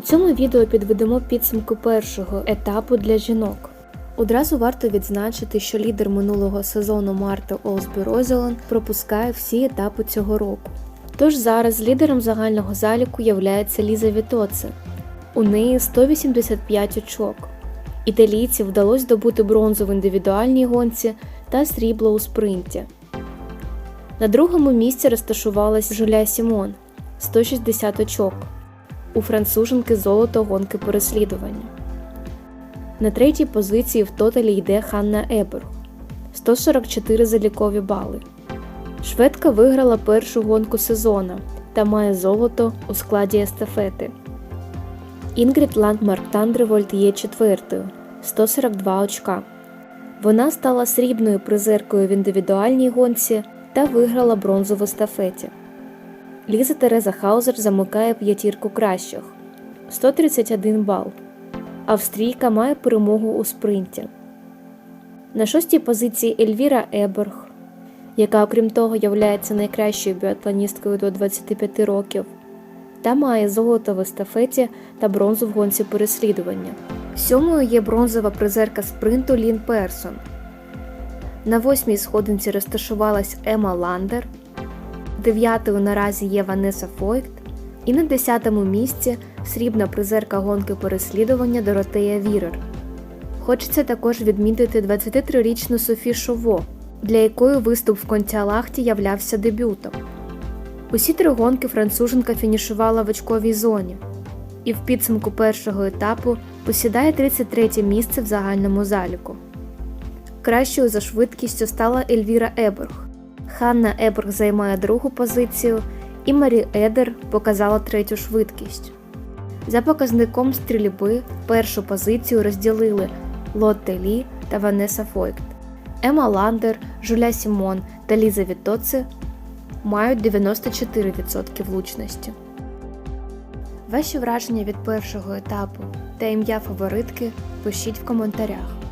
У цьому відео підведемо підсумку першого етапу для жінок. Одразу варто відзначити, що лідер минулого сезону Марта Олсбі Розелан пропускає всі етапи цього року. Тож зараз лідером загального заліку являється Ліза Вітоце. У неї 185 очок. Італійці вдалося добути бронзу в індивідуальній гонці та срібло у спринті. На другому місці розташувалась Жуля Сімон 160 очок. У француженки золото гонки переслідування. На третій позиції в тоталі йде Ханна Еберг 144 залікові бали. Шведка виграла першу гонку сезона та має золото у складі естафети. Інгрід Ландмарк Тандревольд є четвертою 142 очка. Вона стала срібною призеркою в індивідуальній гонці та виграла бронзу в естафеті. Ліза Тереза Хаузер замикає п'ятірку кращих 131 бал. Австрійка має перемогу у спринті. На шостій позиції Ельвіра Еберг, яка, окрім того, являється найкращою біатлоністкою до 25 років, та має золото в естафеті та бронзу в гонці переслідування. Сьомою є бронзова призерка спринту Лін Персон. На восьмій сходинці розташувалась Ема Ландер. Дев'ятою наразі є Ванеса Фойкт. І на десятому місці срібна призерка гонки переслідування Доротея Вірер. Хочеться також відмітити 23-річну Софі Шово, для якої виступ в Контіалахті являвся дебютом. Усі три гонки француженка фінішувала в очковій зоні і в підсумку першого етапу посідає 33 місце в загальному заліку. Кращою за швидкістю стала Ельвіра Еберг. Ханна Еберг займає другу позицію, і Марі Едер показала третю швидкість. За показником стрільби першу позицію розділили Лотте Лі та Ванеса Фойкт. Ема Ландер, Жуля Сімон та Ліза Вітоце мають 94% влучності. Ваші враження від першого етапу та ім'я фаворитки пишіть в коментарях.